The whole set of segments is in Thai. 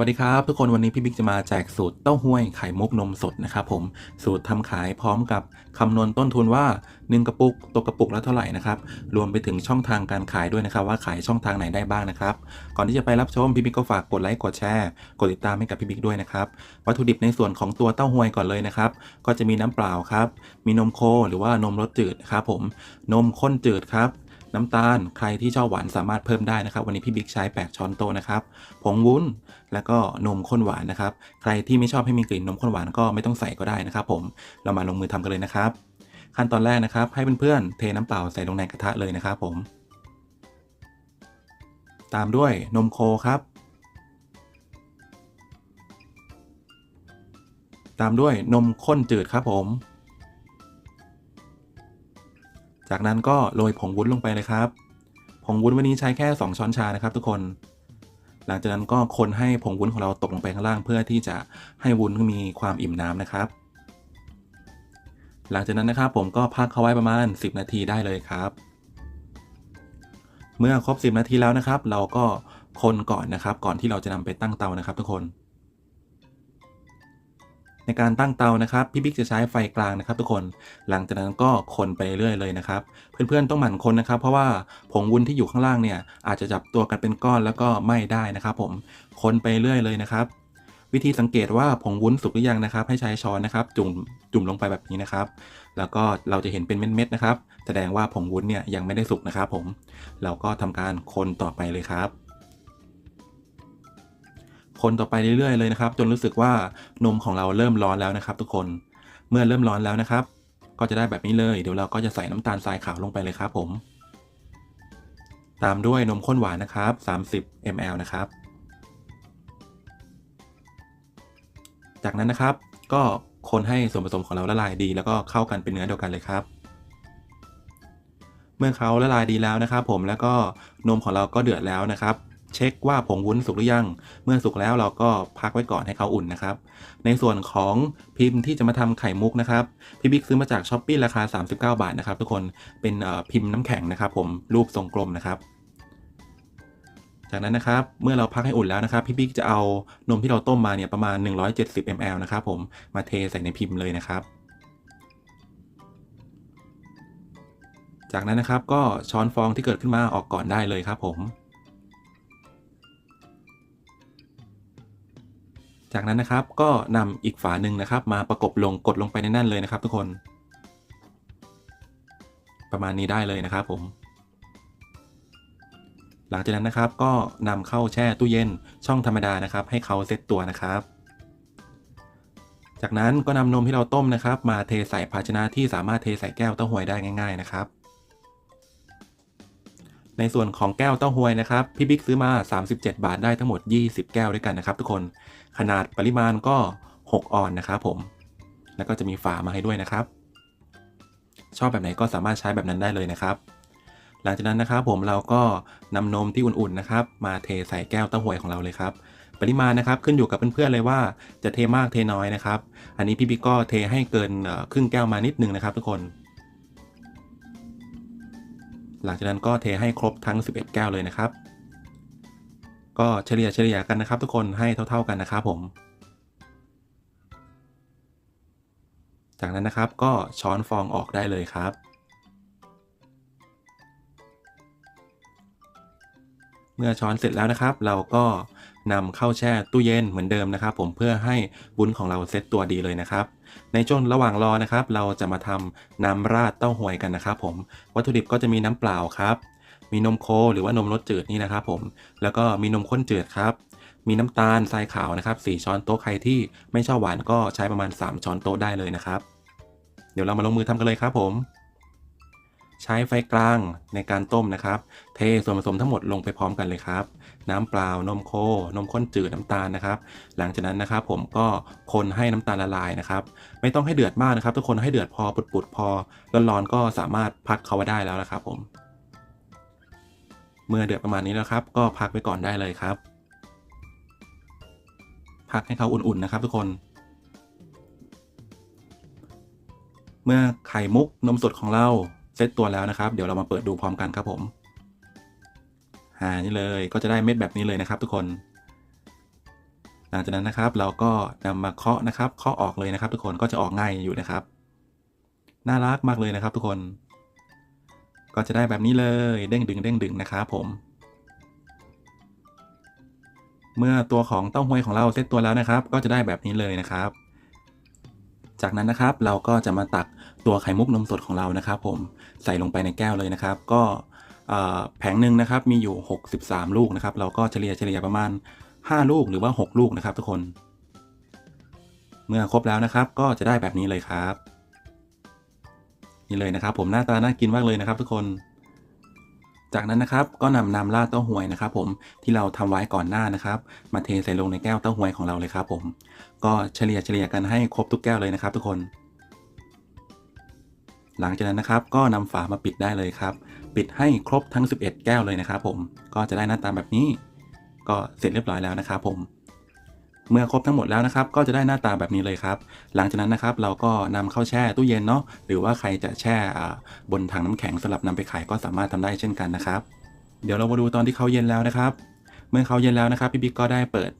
วัสดีครับ ทุกคนวันนี้พี่บิ๊กจะมาแจกสูตรเต้าห้วยไข่มุกนมสดนะครับผมสูตรทำขายพร้อมกับคำนวณต้นทุนว่า 1 กระปุกตกกระปุกละเท่าไหร่นะครับรวมไปถึงช่องทางการขายด้วยนะครับ ว่าขายช่องทางไหนได้บ้างนะครับ ก่อนที่จะไปรับชมพี่บิ๊กก็ฝากกดไลค์กดแชร์กดติดตามให้กับพี่บิ๊กด้วยนะครับวัตถุดิบในส่วนของตัวเต้าห้วยก่อนเลยนะครับก็จะมีน้ำเปล่าครับมีนมโคหรือว่านมรสจืดนะครับผมนมข้นจืดครับ น้ำตาลใครที่ชอบหวานสามารถเพิ่มได้นะครับ วันนี้พี่บิ๊กใช้8ช้อนโต๊ะนะครับผงวุ้นแล้วก็นมข้นหวานนะครับ ใครที่ไม่ชอบให้มีกลิ่นนมข้นหวานก็ไม่ต้องใส่ก็ได้นะครับ ผมเรามาลงมือทำกันเลยนะครับ ขั้นตอนแรกนะครับ ให้เพื่อนๆเทน้ำเปล่าใส่ลงในกระทะเลยนะครับ ผม ตามด้วยนมโคครับ ตามด้วยนมข้นจืดครับผม จากนั้นก็โรยผงวุ้นลงไปเลยครับ ผงวุ้นวันนี้ใช้แค่ 2 ช้อนชานะครับ ทุกคน หลังจากนั้นก็คนให้ผงวุ้นของเราตกลงไปข้างล่างเพื่อที่จะให้วุ้นมีความอิ่มน้ำนะครับ หลังจากนั้นนะครับผมก็พักเขาไว้ประมาณ 10 นาทีได้เลยครับ เมื่อครบ 10 นาทีแล้วนะครับ เราก็คนก่อนนะครับ ก่อนที่เราจะนำไปตั้งเตานะครับ ทุกคน ในการตั้งเตานะครับพี่บิ๊กจะใช้ไฟกลางนะครับ ทุกคนหลังจากนั้นก็คนไปเรื่อยเลยนะครับ เพื่อนๆต้องหมั่นคนนะครับ เพราะว่าผงวุ้นที่อยู่ข้างล่างเนี่ยอาจจะจับตัวกันเป็นก้อนแล้วก็ไหม้ได้นะครับ ผมคนไปเรื่อยเลยนะครับ วิธีสังเกตว่าผงวุ้นสุกหรือยังนะครับ ให้ใช้ช้อนนะครับ จุ่มจุ่มลงไปแบบนี้นะครับ แล้วก็เราจะเห็นเป็นเม็ดๆนะครับ แสดงว่าผงวุ้นเนี่ยยังไม่ได้สุกนะครับ ผมเราก็ทำการคนต่อไปเลยครับ คนต่อไปเรื่อยๆเลยนะครับ จนรู้สึกว่านมของเราเริ่มร้อนแล้วนะครับ ทุกคนเมื่อเริ่มร้อนแล้วนะครับ ก็จะได้แบบนี้เลยเดี๋ยวเราก็จะใส่น้ำตาลทรายขาวลงไปเลยครับผม ตามด้วยนมข้นหวานนะครับ 30 ml นะครับ จากนั้นนะครับ ก็คนให้ส่วนผสมของเราละลายดี แล้วก็เข้ากันเป็นเนื้อเดียวกันเลยครับเมื่อเขาละลายดีแล้วนะครับ ผมแล้วก็นมของเราก็เดือดแล้วนะครับ เช็คว่าผงวุ้นสุกหรือยัง เมื่อสุกแล้วเราก็พักไว้ก่อนให้เขาอุ่นนะครับ ในส่วนของพิมพ์ที่จะมาทำไข่มุกนะครับ พี่บิ๊กซื้อมาจากช้อปปี้ราคา 39 บาทนะครับ ทุกคน เป็นพิมพ์น้ำแข็งนะครับ ผม รูปทรงกลมนะครับ จากนั้นนะครับ เมื่อเราพักให้อุ่นแล้วนะครับ พี่บิ๊กจะเอานมที่เราต้มมาเนี่ยประมาณ 170 ml นะครับ ผม มาเทใส่ในพิมพ์เลยนะครับจากนั้นนะครับก็ช้อนฟองที่เกิดขึ้นมาออกก่อนได้เลยครับผม จากนั้นนะครับก็นำอีกฝาหนึ่งนะครับ มาประกบลงกดลงไปในนั่นเลยนะครับ ทุกคน ประมาณนี้ได้เลยนะครับผม หลังจากนั้นนะครับก็นำเข้าแช่ตู้เย็นช่องธรรมดานะครับ ให้เขาเซตตัวนะครับ จากนั้นก็นำนมที่เราต้มนะครับ มาเทใส่ภาชนะที่สามารถเทใส่แก้วเต้าหวยได้ง่าย ๆนะครับในส่วนของแก้วเต้าหวยนะครับ พี่บิ๊กซื้อมา 37 บาทได้ทั้งหมด 20 แก้วด้วยกันนะครับทุกคน ขนาดปริมาณก็ 6 ออนนะครับผม แล้วก็จะมีฝามาให้ด้วยนะครับ ชอบแบบไหนก็สามารถใช้แบบนั้นได้เลยนะครับ หลังจากนั้นนะครับผมเราก็นำนมที่อุ่นๆนะครับ มาเทใส่แก้วเต้าหวยของเราเลยครับ ปริมาณนะครับขึ้นอยู่กับเพื่อนๆเลยว่าจะเทมากเทน้อยนะครับ อันนี้พี่บิ๊กก็เทให้เกินครึ่งแก้วมานิดนึงนะครับ ทุกคน หลังจากนั้นก็เทให้ครบทั้ง 11 แก้วเลยนะครับ ก็เฉลี่ยเฉลี่ยกันนะครับทุกคนให้เท่า ๆกันนะครับผม จากนั้นนะครับก็ช้อนฟองออกได้เลยครับ เมื่อช้อนเสร็จแล้วนะครับ เราก็นำเข้าแช่ตู้เย็นเหมือนเดิมนะครับ ผมเพื่อให้วุ้นของเราเซตตัวดีเลยนะครับ ในช่วงระหว่างรอนะครับ เราจะมาทำน้ำราดเต้าหวยกันนะครับ ผมวัตถุดิบก็จะมีน้ำเปล่าครับ มีนมโคหรือว่านมรสจืดนี่นะครับผม แล้วก็มีนมข้นจืดครับ มีน้ำตาลทรายขาวนะครับ4ช้อนโต๊ะใครที่ไม่ชอบหวานก็ใช้ประมาณ 3 ช้อนโต๊ะได้เลยนะครับ เดี๋ยวเรามาลงมือทำกันเลยครับผม ใช้ไฟกลางในการต้มนะครับ เทส่วนผสมทั้งหมดลงไปพร้อมกันเลยครับ น้ำเปล่านมโคนมข้นจืดน้ำตาลนะครับ หลังจากนั้นนะครับ ผมก็คนให้น้ำตาลละลายนะครับ ไม่ต้องให้เดือดมากนะครับ ทุกคนให้เดือดพอปุดๆพอร้อนๆก็สามารถพักเขาไว้ได้แล้วนะครับผม เมื่อเดือดประมาณนี้แล้วครับ ก็พักไว้ก่อนได้เลยครับ พักให้เขาอุ่นๆนะครับทุกคน เมื่อไข่มุกนมสดของเราเซตตัวแล้วนะครับ เดี๋ยวเรามาเปิดดูพร้อมกันครับผมหานี่เลยก็จะได้เม็ดแบบนี้เลยนะครับ ทุกคน หลังจากนั้นนะครับ เราก็นำมาเคาะนะครับ เคาะออกเลยนะครับ ทุกคนก็จะออกง่ายอยู่นะครับ น่ารักมากเลยนะครับ ทุกคน ก็จะได้แบบนี้เลยเด้งดึงเด้งดึงนะครับผม เมื่อตัวของเต้าหวยของเราเซตตัวแล้วนะครับ ก็จะได้แบบนี้เลยนะครับ จากนั้นนะครับเราก็จะมาตักตัวไข่มุกนมสดของเรานะครับ ผมใส่ลงไปในแก้วเลยนะครับ ก็แผงหนึ่งนะครับมีอยู่ 63 ลูกนะครับ เราก็เฉลี่ยเฉลี่ยประมาณ 5 ลูกหรือว่า 6 ลูกนะครับ ทุกคน เมื่อครบแล้วนะครับ ก็จะได้แบบนี้เลยครับ นี่เลยนะครับ ผมหน้าตาน่ากินมากเลยนะครับ ทุกคน จากนั้นนะครับก็นำน้ำราดเต้าหวยนะครับ ผมที่เราทำไว้ก่อนหน้านะครับ มาเทใส่ลงในแก้วเต้าหวยของเราเลยครับ ผม ก็เฉลี่ยเฉลี่ยกันให้ครบทุกแก้วเลยนะครับ ทุกคน หลังจากนั้นนะครับ ก็นำฝามาปิดได้เลยครับ ปิดให้ครบทั้ง 11 แก้วเลยนะครับ ผมก็จะได้หน้าตาแบบนี้ ก็เสร็จเรียบร้อยแล้วนะครับ ผม เมื่อครบทั้งหมดแล้วนะครับก็จะได้หน้าตาแบบนี้เลยครับ หลังจากนั้นนะครับเราก็นำเข้าแช่ตู้เย็นเนาะหรือว่าใครจะแช่บนถังน้ำแข็งสำหรับนำไปขายก็สามารถทำได้เช่นกันนะครับ เดี๋ยวเรามาดูตอนที่เขาเย็นแล้วนะครับ เมื่อเขาเย็นแล้วนะครับพี่บิ๊กก็ได้เปิด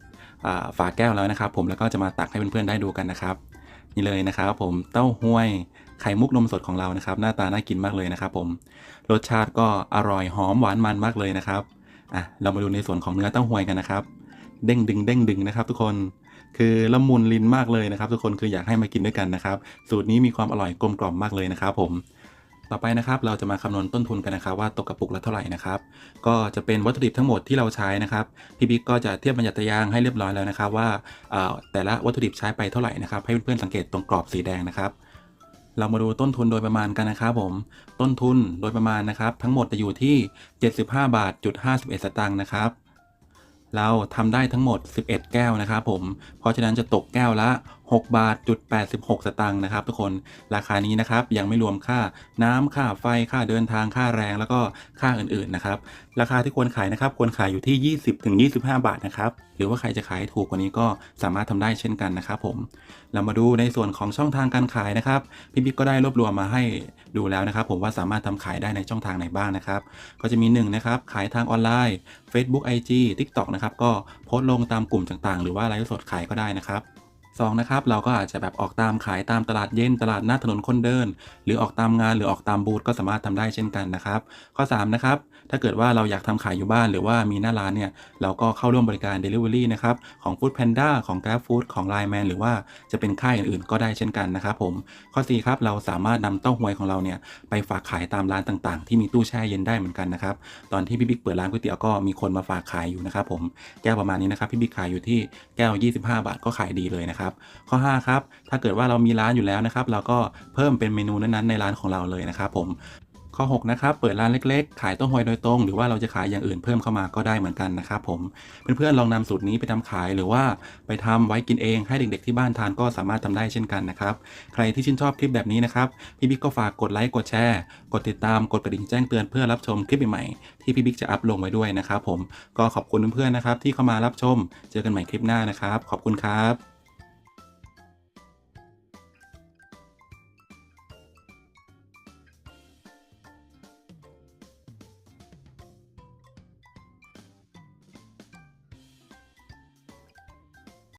ฝาแก้วแล้วนะครับ ผมแล้วก็จะมาตักให้เพื่อนๆได้ดูกันนะครับ นี่เลยนะครับผมเต้าห้วยไข่มุกนมสดของเรานะครับ หน้าตาน่ากินมากเลยนะครับ ผมรสชาติก็อร่อยหอมหวานมันมากเลยนะครับอะเรามาดูในส่วนของเนื้อเต้าห้วยกันนะครับ เด้งดึงเด้งดึงนะครับทุกคนคือละมุนลิ้นมากเลยนะครับทุกคนคืออยากให้มากินด้วยกันนะครับ สูตรนี้มีความอร่อยกลมกล่อมมากเลยนะครับผมต่อไปนะครับเราจะมาคำนวณต้นทุนกันนะครับ ว่าตกกระปุกละเท่าไหร่นะครับก็จะเป็นวัตถุดิบทั้งหมดที่เราใช้นะครับพี่บิ๊กก็จะเทียบบรรยัตยางให้เรียบร้อยแล้วนะครับ ว่าแต่ละวัตถุดิบใช้ไปเท่าไหร่นะครับ ให้เพื่อนๆสังเกตตรงกรอบสีแดงนะครับ เรามาดูต้นทุนโดยประมาณกันนะครับผมต้นทุนโดยประมาณนะครับ ทั้งหมดจะอยู่ที่ 75 บาทจุด51 สตางค์นะครับ เราทำได้ทั้งหมด 11 แก้วนะครับผม เพราะฉะนั้นจะตกแก้วละ 6 บาทจุด86 สตางค์นะครับ ทุกคนราคานี้นะครับยังไม่รวมค่าน้ำค่าไฟค่าเดินทางค่าแรงแล้วก็ค่าอื่นๆนะครับราคาที่ควรขายนะครับควรขายอยู่ที่ 20ถึง25 บาทนะครับหรือว่าใครจะขายถูกกว่านี้ก็สามารถทำได้เช่นกันนะครับผมเรามาดูในส่วนของช่องทางการขายนะครับพี่บิ๊กก็ได้รวบรวมมาให้ดูแล้วนะครับ ผมว่าสามารถทำขายได้ในช่องทางไหนบ้างนะครับ ก็จะมี1นะครับขายทางออนไลน์ Facebook IG TikTok นะครับก็โพสต์ลงตามกลุ่มต่างๆ หรือว่าไลฟ์สดขายก็ได้นะครับ สองนะครับเราก็อาจจะแบบออกตามขายตามตลาดเย็นตลาดหน้าถนนคนเดิน หรือออกตามงานหรือออกตามบูธก็สามารถทำได้เช่นกันนะครับ ข้อ3นะครับ ถ้าเกิดว่าเราอยากทำขายอยู่บ้านหรือว่ามีหน้าร้านเนี่ย เราก็เข้าร่วมบริการ Delivery นะครับ ของ Food Panda ของ Grab Food ของ Line Man หรือว่าจะเป็นค่ายอื่นๆ ก็ได้เช่นกันนะครับผม ข้อ4ครับ เราสามารถนำเต้าหวยของเราเนี่ยไปฝากขายตามร้านต่างๆ ที่มีตู้แช่เย็นได้เหมือนกันนะครับ ตอนที่พี่บิ๊กเปิดร้านก๋วยเตี๋ยวก็มีคนมาฝากขายอยู่นะครับผม แก้วประมาณนี้นะครับพี่บิ๊กขายอยู่ที่แก้ว 25 บาทก็ขายดีเลยนะครับ ข้อ5ครับ ถ้าเกิดว่าเรามีร้านอยู่แล้วนะครับ เราก็เพิ่มเป็นเมนูนั้นๆในร้านของเราเลยนะครับผม ข้อ 6 นะครับ เปิดร้านเล็กๆ ขายเต้าหวยโดยตรง หรือว่าเราจะขายอย่างอื่นเพิ่มเข้ามาก็ได้เหมือนกันนะครับผม เพื่อนๆ ลองนำสูตรนี้ไปทำขายหรือว่าไปทำไว้กินเองให้เด็กๆ ที่บ้านทานก็สามารถทำได้เช่นกันนะครับ ใครที่ชื่นชอบคลิปแบบนี้นะครับ พี่บิ๊กก็ฝากกดไลค์ กดแชร์ กดติดตาม กดกระดิ่งแจ้งเตือนเพื่อรับชมคลิปใหม่ๆ ที่พี่บิ๊กจะอัพลงไว้ด้วยนะครับผม ก็ขอบคุณเพื่อนๆ นะครับที่เข้ามารับชม เจอกันใหม่คลิปหน้านะครับ ขอบคุณครับ